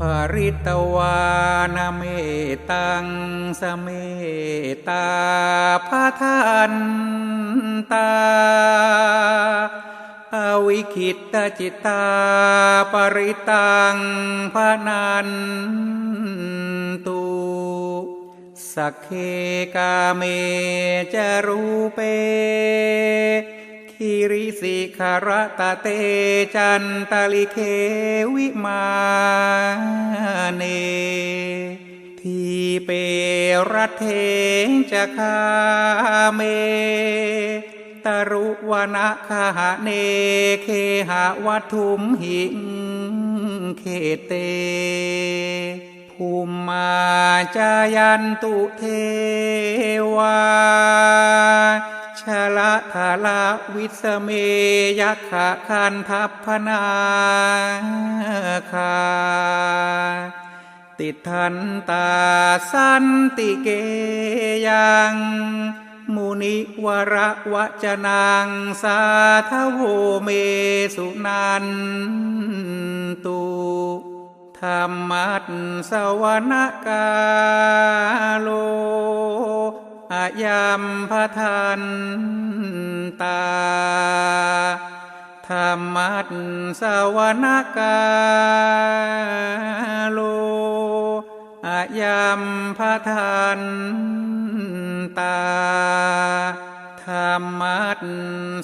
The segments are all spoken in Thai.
ภริตวานเมตังสเมตาพาทันตา อวิคิตจิตตาปริตังพนันตุสักเคกาเมจารูเป ริสิขารตะเตจันตาลิเควิมาเน ทีเปรัตเทจะคาเม ตรุวนะคาหเนเคหะวัทุมหิงเขเตภูมิมาจายันตุเทวา ชะละทาละวิสเมยักขะคันทัพพนาคาติทันตาสันติเกยังมุนิวระวะจนังสาทโวเมสุนันตุธรรมัสสวนกาโล อายัมพทันตาธรรมัสสวนกาโลอายัมพทันตาธรรมัส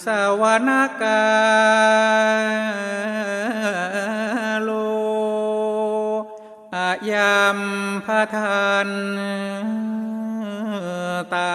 สวนกาโลอายัมพทัน ตา